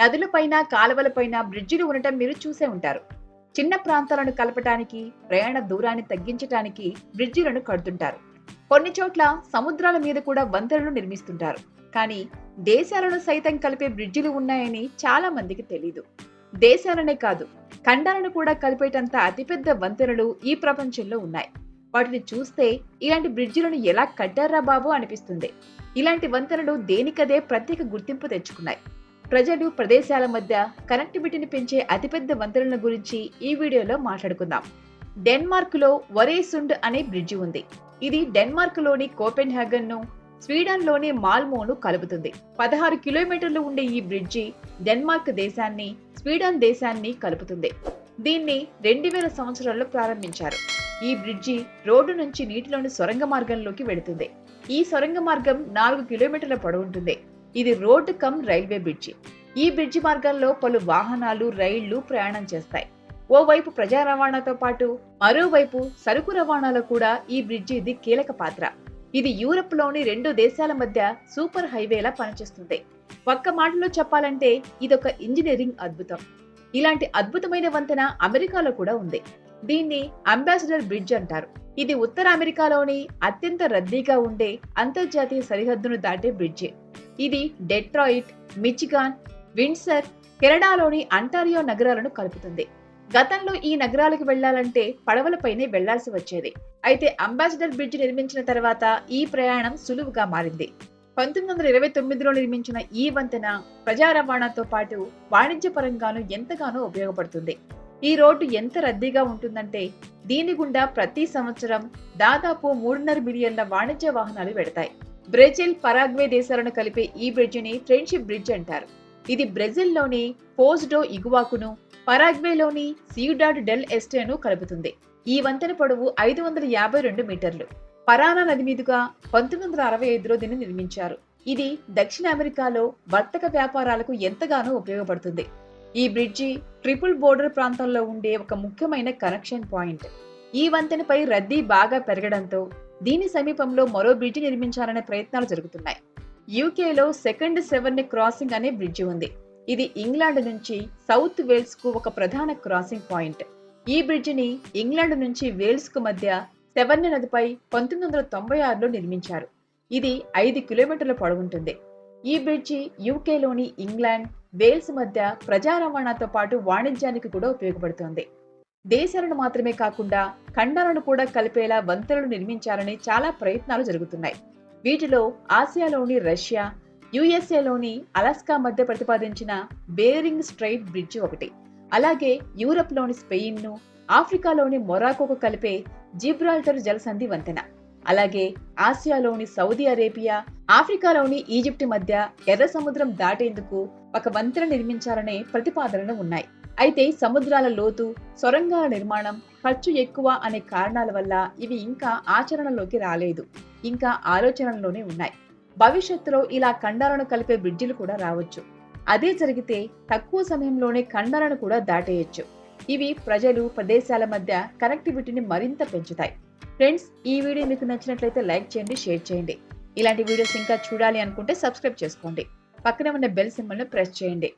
నదులపైన కాలువలపైన బ్రిడ్జిలు ఉండటం మీరు చూసే ఉంటారు. చిన్న ప్రాంతాలను కలపటానికి ప్రయాణ దూరాన్ని తగ్గించటానికి బ్రిడ్జిలను కడుతుంటారు. కొన్ని చోట్ల సముద్రాల మీద కూడా వంతెనలు నిర్మిస్తుంటారు. కానీ దేశాలను సైతం కలిపే బ్రిడ్జిలు ఉన్నాయని చాలా మందికి తెలీదు. దేశాలనే కాదు ఖండాలను కూడా కలిపేటంత అతిపెద్ద వంతెనలు ఈ ప్రపంచంలో ఉన్నాయి. వాటిని చూస్తే ఇలాంటి బ్రిడ్జిలను ఎలా కట్టారా బాబు అనిపిస్తుంది. ఇలాంటి వంతెనలు దేనికదే ప్రత్యేక గుర్తింపు తెచ్చుకున్నాయి. ప్రజలు ప్రదేశాల మధ్య కనెక్టివిటీని పెంచే అతిపెద్ద వంతెనల గురించి ఈ వీడియోలో మాట్లాడుకుందాం. డెన్మార్క్లో వరేసుండ్ అనే బ్రిడ్జి ఉంది. ఇది డెన్మార్క్లోని కోపెన్ స్వీడన్లోని మాల్మోను కలుపుతుంది. పదహారు కిలోమీటర్లు ఉండే ఈ బ్రిడ్జి డెన్మార్క్ దేశాన్ని స్వీడన్ దేశాన్ని కలుపుతుంది. దీన్ని రెండు వేల సంవత్సరాల్లో ప్రారంభించారు. ఈ బ్రిడ్జి రోడ్డు నుంచి నీటిలోని సొరంగ మార్గంలోకి వెళుతుంది. ఈ సొరంగ మార్గం నాలుగు కిలోమీటర్ల పొడవుంటుంది. ఇది రోడ్డు కమ్ రైల్వే బ్రిడ్జి. ఈ బ్రిడ్జి మార్గంలో పలు వాహనాలు రైళ్ళు ప్రయాణం చేస్తాయి. ఓవైపు ప్రజా రవాణాతో పాటు మరోవైపు సరుకు రవాణాలో కూడా ఈ బ్రిడ్జిది కీలక పాత్ర. ఇది యూరప్లోని రెండు దేశాల మధ్య సూపర్ హైవేలా పనిచేస్తుంది. ఒక్క మాటలో చెప్పాలంటే ఇదొక ఇంజనీరింగ్ అద్భుతం. ఇలాంటి అద్భుతమైన వంతెన అమెరికాలో కూడా ఉంది. దీన్ని అంబాసిడర్ బ్రిడ్జ్ అంటారు. ఇది ఉత్తర అమెరికాలోని అత్యంత రద్దీగా ఉండే అంతర్జాతీయ సరిహద్దును దాటే బ్రిడ్జి. ఇది డెట్రాయిట్ మిచిగాన్ విండ్సర్ కెనడాలోని అంటారియో నగరాలను కలుపుతుంది. గతంలో ఈ నగరాలకు వెళ్ళాలంటే పడవలపైనే వెళ్ళాల్సి వచ్చేది. అయితే అంబాసిడర్ బ్రిడ్జ్ నిర్మించిన తర్వాత ఈ ప్రయాణం సులువుగా మారింది. పంతొమ్మిది వందల ఇరవై తొమ్మిదిలో నిర్మించిన ఈ వంతెన ప్రజా రవాణాతో పాటు వాణిజ్యపరంగాను ఎంతగానో ఉపయోగపడుతుంది. ఈ రోడ్డు ఎంత రద్దీగా ఉంటుందంటే దీని గుండా ప్రతి సంవత్సరం దాదాపు మూడున్నర మిలియన్ల వాణిజ్య వాహనాలు వెడతాయి. బ్రెజిల్ పరాగ్వే దేశాలను కలిపే ఈ బ్రిడ్జిని ఫ్రెండ్షిప్ బ్రిడ్జ్ అంటారు. ఇది బ్రెజిల్లోని పోస్డో ఇగువాకును పరాగ్వేలోని సియుడాడ్ డెల్ ఎస్టేను కలుపుతుంది. ఈ వంతెన పొడవు ఐదు వందల యాభై రెండు మీటర్లు. పరానా నది మీదుగా పంతొమ్మిది వందల అరవై ఐదులో దీన్ని నిర్మించారు. ఇది దక్షిణ అమెరికాలో వర్తక వ్యాపారాలకు ఎంతగానో ఉపయోగపడుతుంది. ఈ బ్రిడ్జి ట్రిపుల్ బోర్డర్ ప్రాంతంలో ఉండే ఒక ముఖ్యమైన కనెక్షన్ పాయింట్. ఈ వంతెనపై రద్దీ బాగా పెరగడంతో దీని సమీపంలో మరో బ్రిడ్జి నిర్మించాలనే ప్రయత్నాలు జరుగుతున్నాయి. యూకేలో సెకండ్ సెవెన్ క్రాసింగ్ అనే బ్రిడ్జి ఉంది. ఇది ఇంగ్లాండ్ నుంచి సౌత్ వేల్స్కు ఒక ప్రధాన క్రాసింగ్ పాయింట్. ఈ బ్రిడ్జిని ఇంగ్లాండ్ నుంచి వేల్స్కు మధ్య సెవెన్ నదిపై పంతొమ్మిది వందల తొంభై ఆరులో నిర్మించారు. ఇది ఐదు కిలోమీటర్ల పొడవుంటుంది. ఈ బ్రిడ్జి యూకేలోని ఇంగ్లాండ్ వేల్స్ మధ్య ప్రజా రవాణాతో పాటు వాణిజ్యానికి కూడా ఉపయోగపడుతోంది. దేశాలను మాత్రమే కాకుండా ఖండాలను కూడా కలిపేలా వంతెనలు నిర్మించాలని చాలా ప్రయత్నాలు జరుగుతున్నాయి. వీటిలో ఆసియాలోని రష్యా యుఎస్ఏలోని అలాస్కా మధ్య ప్రతిపాదించిన బేరింగ్ స్ట్రైట్ బ్రిడ్జ్ ఒకటి అలాగే యూరప్లోని స్పెయిన్ను ఆఫ్రికాలోని మొరాకోకు కలిపే జిబ్రాల్టర్ జలసంధి వంతెన అలాగే ఆసియాలోని సౌదీ అరేబియా ఆఫ్రికాలోని ఈజిప్ట్ మధ్య ఎర్ర సముద్రం దాటేందుకు ఒక వంతెన నిర్మించాలనే ప్రతిపాదనలు ఉన్నాయి. అయితే సముద్రాల లోతు సొరంగాల నిర్మాణం ఖర్చు ఎక్కువ అనే కారణాల వల్ల ఇవి ఇంకా ఆచరణలోకి రాలేదు. ఇంకా ఆలోచనల్లోనే ఉన్నాయి. భవిష్యత్తులో ఇలా ఖండాలను కలిపే బ్రిడ్జిలు కూడా రావచ్చు. అదే జరిగితే తక్కువ సమయంలోనే ఖండాలను కూడా దాటేయచ్చు. ఇవి ప్రజలు ప్రదేశాల మధ్య కనెక్టివిటీని మరింత పెంచుతాయి. ఫ్రెండ్స్ ఈ వీడియో మీకు నచ్చినట్లయితే లైక్ చేయండి షేర్ చేయండి. ఇలాంటి వీడియోస్ ఇంకా చూడాలి అనుకుంటే సబ్స్క్రైబ్ చేసుకోండి. పక్కనే ఉన్న బెల్ సింబల్ను ప్రెస్ చేయండి.